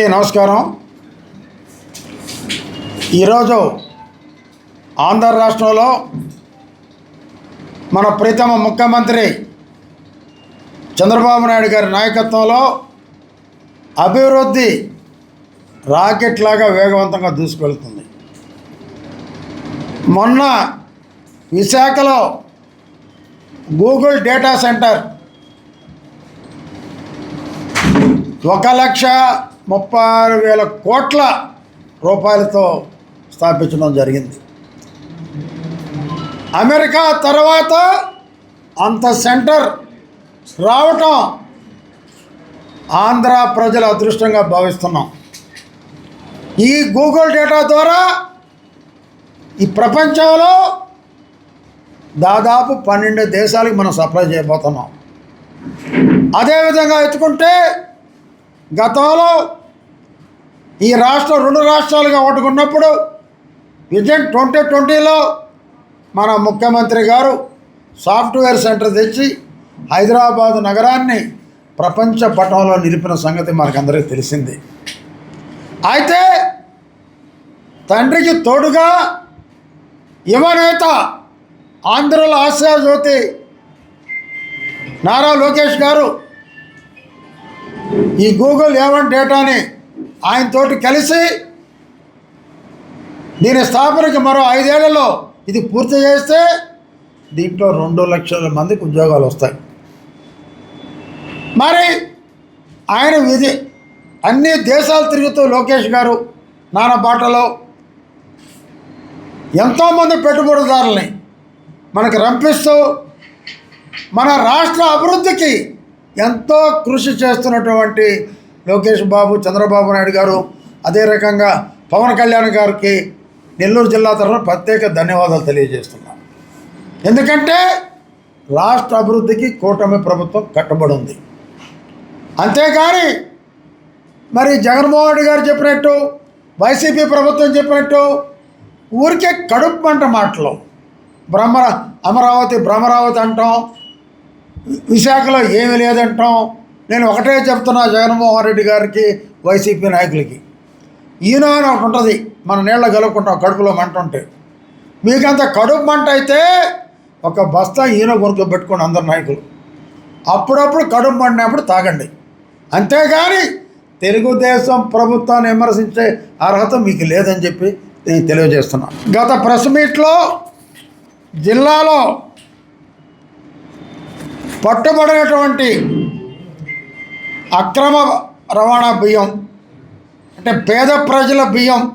అందరికీ నమస్కారం. ఈరోజు ఆంధ్ర రాష్ట్రంలో మన ప్రీతమ ముఖ్యమంత్రి చంద్రబాబు నాయుడు గారి నాయకత్వంలో అభివృద్ధి రాకెట్ లాగా వేగవంతంగా దూసుకెళ్తుంది. మొన్న విశాఖలో గూగుల్ డేటా సెంటర్ ఒక లక్ష ముప్పై ఆరు వేల కోట్ల రూపాయలతో స్థాపించడం జరిగింది. అమెరికా తర్వాత అంత సెంటర్ రావటం ఆంధ్ర ప్రజల అదృష్టంగా భావిస్తున్నాం. ఈ గూగుల్ డేటా ద్వారా ఈ ప్రపంచంలో దాదాపు పన్నెండు దేశాలకు మనం సప్లై చేయబోతున్నాం. అదేవిధంగా ఎత్తుకుంటే గతంలో ఈ రాష్ట్రం రెండు రాష్ట్రాలుగా ఒకటికున్నప్పుడు విజన్ ట్వంటీ ట్వంటీలో మన ముఖ్యమంత్రి గారు సాఫ్ట్వేర్ సెంటర్ తెచ్చి హైదరాబాద్ నగరాన్ని ప్రపంచ పటంలో నిలిపిన సంగతి మనకందరికీ తెలిసింది. అయితే తండ్రికి తోడుగా యువనేత ఆంధ్రుల ఆశాజ్యోతి నారా లోకేష్ గారు ఈ గూగుల్ ఏవన్ డేటాని ఆయనతోటి కలిసి దీని స్థాపనకి మరో ఐదేళ్ళలో ఇది పూర్తి చేస్తే దీంట్లో రెండు లక్షల మందికి ఉద్యోగాలు వస్తాయి. మరి ఆయన విధి అన్ని దేశాలు తిరుగుతూ లోకేష్ గారు నాన్న బాటలో ఎంతోమంది పెట్టుబడిదారుల్ని మనకు రంపిస్తూ మన రాష్ట్ర అభివృద్ధికి ఎంతో కృషి చేస్తున్నటువంటి లోకేష్ బాబు చంద్రబాబు నాయుడు గారు అదే రకంగా పవన్ కళ్యాణ్ గారికి నెల్లూరు జిల్లా తరఫున ప్రత్యేక ధన్యవాదాలు తెలియజేస్తున్నాను. ఎందుకంటే రాష్ట్ర అభివృద్ధికి కూటమి ప్రభుత్వం కట్టుబడి ఉంది అంతేకాని మరి జగన్మోహన్ రెడ్డి గారు చెప్పినట్టు వైసీపీ ప్రభుత్వం చెప్పినట్టు ఊరికే కడుపు అంట మాటలు. బ్రహ్మ అమరావతి భ్రమరావతి అంటాం విశాఖలో ఏమీ లేదంటాం నేను ఒకటే చెప్తున్నా జగన్మోహన్ రెడ్డి గారికి వైసీపీ నాయకులకి. ఈయన అని ఒకటి ఉంటుంది మన నీళ్ళ గెలుపుకుంటాం కడుపులో మంట ఉంటే. మీకంత కడుపు మంట అయితే ఒక బస్తా ఈయన కొనుక్కో పెట్టుకోండి అందరు నాయకులు. అప్పుడప్పుడు కడుపు మండినప్పుడు తాగండి. అంతేగాని తెలుగుదేశం ప్రభుత్వాన్ని విమర్శించే అర్హత మీకు లేదని చెప్పి నేను తెలియజేస్తున్నా. గత ప్రెస్ మీట్లో జిల్లాలో పట్టుబడినటువంటి అక్రమ రవాణా బియ్యం అంటే పేద ప్రజల బియ్యంలో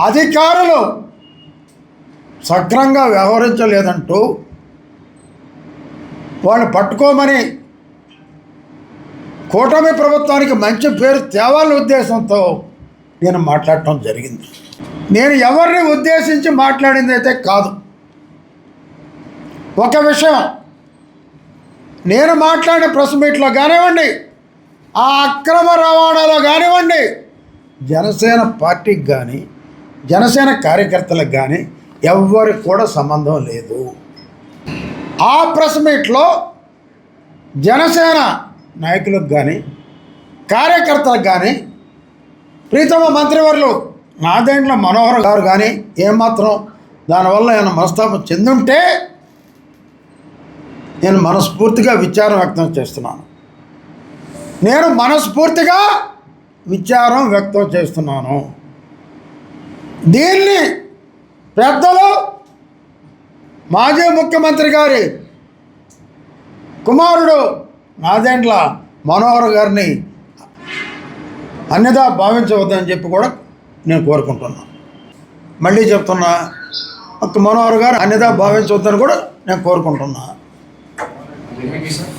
అధికారులు సక్రంగా వ్యవహరించలేదంటూ వాళ్ళు పట్టుకోమని కూటమి ప్రభుత్వానికి మంచి పేరు తేవాలని ఉద్దేశంతో నేను మాట్లాడటం జరిగింది. నేను ఎవరిని ఉద్దేశించి మాట్లాడింది అయితే కాదు. ఒక విషయం నేను మాట్లాడే ప్రెస్ మీట్లో కానివ్వండి ఆ అక్రమ రవాణాలో కానివ్వండి జనసేన పార్టీకి కానీ జనసేన కార్యకర్తలకు కానీ ఎవ్వరికి కూడా సంబంధం లేదు. ఆ ప్రెస్ మీట్లో జనసేన నాయకులకు కానీ కార్యకర్తలకు కానీ ప్రీతమ మంత్రివర్యులు నాదేండ్ల మనోహర్ గారు కానీ ఏమాత్రం దానివల్ల ఏమైనా మనస్తాపం చెందుంటే నేను మనస్ఫూర్తిగా విచారం వ్యక్తం చేస్తున్నాను. నేను మనస్ఫూర్తిగా విచారం వ్యక్తం చేస్తున్నాను. దీన్ని పెద్దలు మాజీ ముఖ్యమంత్రి గారి కుమారుడు నాదెండ్ల మనోహర్ గారిని అన్యదా భావించవద్దని చెప్పి కూడా నేను కోరుకుంటున్నాను. మళ్ళీ చెప్తున్నా ఒక మనోహర్ గారు అన్యదా భావించవద్దని కూడా నేను కోరుకుంటున్నాను ఏమి సార్